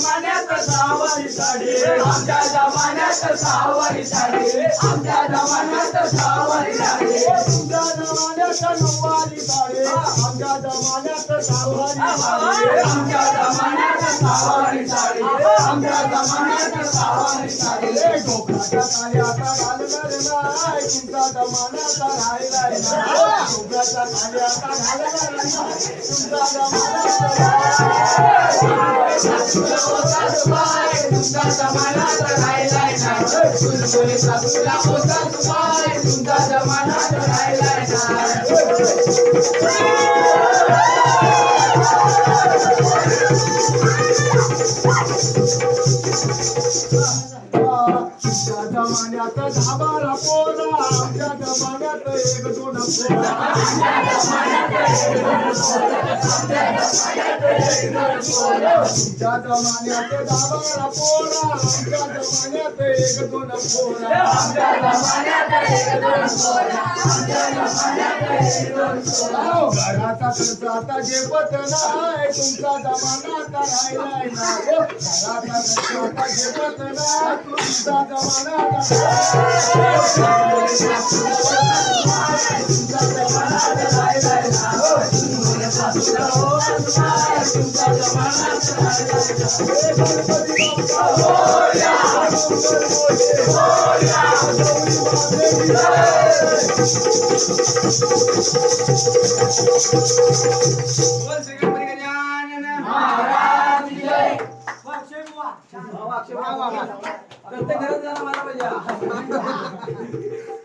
जमान्यात सहावारी साडी आमच्या जमान्यात सहावारी साडी आमच्या जमान्यात सहावारी साडी. तुमच्या जमान्यात नऊवारी साडी आमच्या जमान्यात सहावारी साडी. आमच्या जमान्यात सहावारी साडी आमच्या जमान्यात सहावारी साडी. डोक्याच्या काल्याचा घालणार नाही तुमचा जमान्याचा राहिलाय ना डोक्याच्या काल्याचा घालणार नाही तुमचा जमान्याचा तुमच्या जमान्यात राहिलाय ना चुलबुलीचा तुला होता पाय तुमच्या जमान्यात राहिलाय ना तुमच्या जमान्यात धाबा पोरा आमच्या जमान्यात एक दोन पोरा जमान्यात धाबा पोरा आमच्या जमान्यात एक दोन आमच्या जमान्यात एक दोन आमच्या जमान्यात एक दोन घराचा खर्च आता झेपत नाही. तुमचा जमाना आता राहिलाय ना घराचा खर्च आता झेपत नाही. तुमचा जमाना आता बोल श्री गणपती गजानन महाराज की जय. प्रत्येक घरात जाणं मला पाहिजे